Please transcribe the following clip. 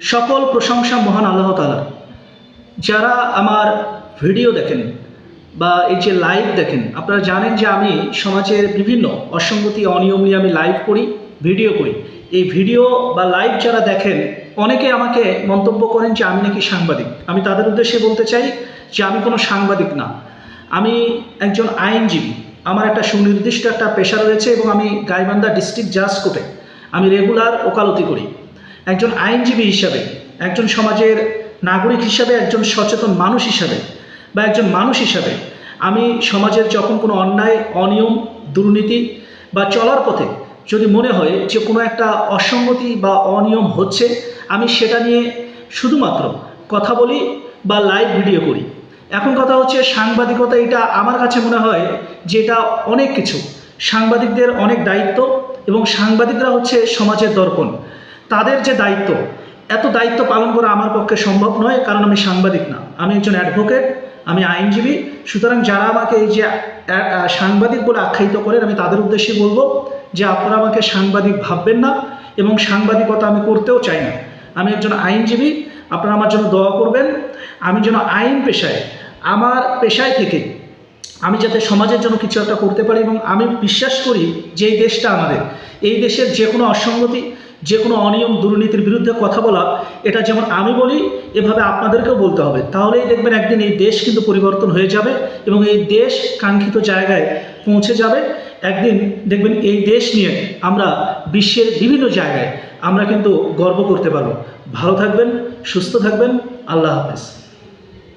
সকল প্রশংসা মহান আল্লাহ তালা যারা আমার ভিডিও দেখেন বা এই যে লাইভ দেখেন, আপনারা জানেন যে আমি সমাজের বিভিন্ন অসঙ্গতি, অনিয়ম নিয়ে আমি লাইভ করি, ভিডিও করি। এই ভিডিও বা লাইভ যারা দেখেন, অনেকে আমাকে মন্তব্য করেন যে আমি নাকি সাংবাদিক। আমি তাদের উদ্দেশ্যে বলতে চাই যে আমি কোনো সাংবাদিক না। আমি একজন আইনজীবী। আমার একটা সুনির্দিষ্ট একটা পেশা রয়েছে এবং আমি গাইবান্ধা ডিস্ট্রিক্ট জাজ কোর্টে আমি রেগুলার ওকালতি করি। একজন আইনজীবী হিসাবে, একজন সমাজের নাগরিক হিসাবে, একজন সচেতন মানুষ হিসাবে বা একজন মানুষ হিসাবে আমি সমাজের যখন কোনো অন্যায়, অনিয়ম, দুর্নীতি বা চলার পথে যদি মনে হয় যে কোনো একটা অসঙ্গতি বা অনিয়ম হচ্ছে, আমি সেটা নিয়ে শুধুমাত্র কথা বলি বা লাইভ ভিডিও করি। এখন কথা হচ্ছে সাংবাদিকতা, এটা আমার কাছে মনে হয় যে এটা অনেক কিছু। সাংবাদিকদের অনেক দায়িত্ব এবং সাংবাদিকরা হচ্ছে সমাজের দর্পণ। তাদের যে দায়িত্ব, এত দায়িত্ব পালন করা আমার পক্ষে সম্ভব নয়, কারণ আমি সাংবাদিক না। আমি একজন অ্যাডভোকেট আমি আইনজীবী। সুতরাং যারা আমাকে এই যে সাংবাদিক বলে আখ্যায়িত করেন, আমি তাদের উদ্দেশ্যে বলব যে আপনারা আমাকে সাংবাদিক ভাববেন না এবং সাংবাদিকতা আমি করতেও চাই না। আমি একজন আইনজীবী, আপনারা আমার জন্য দোয়া করবেন। আমি যেন আইন পেশায়, আমার পেশায় থেকে আমি যাতে সমাজের জন্য কিছু একটা করতে পারি এবং আমি বিশ্বাস করি যে এই দেশটা আমাদের, এই দেশের যে কোনো অসঙ্গতি যে কোনো অনিয়ম দুর্নীতির বিরুদ্ধে কথা বলা, এটা যেমন আমি বলি, এভাবে আপনাদেরকেও বলতে হবে। তাহলেই দেখবেন একদিন এই দেশ কিন্তু পরিবর্তন হয়ে যাবে এবং এই দেশ কাঙ্ক্ষিত জায়গায় পৌঁছে যাবে। একদিন দেখবেন এই দেশ নিয়ে আমরা বিশ্বের বিভিন্ন জায়গায় আমরা কিন্তু গর্ব করতে পারব। ভালো থাকবেন, সুস্থ থাকবেন, আল্লাহ হাফেজ।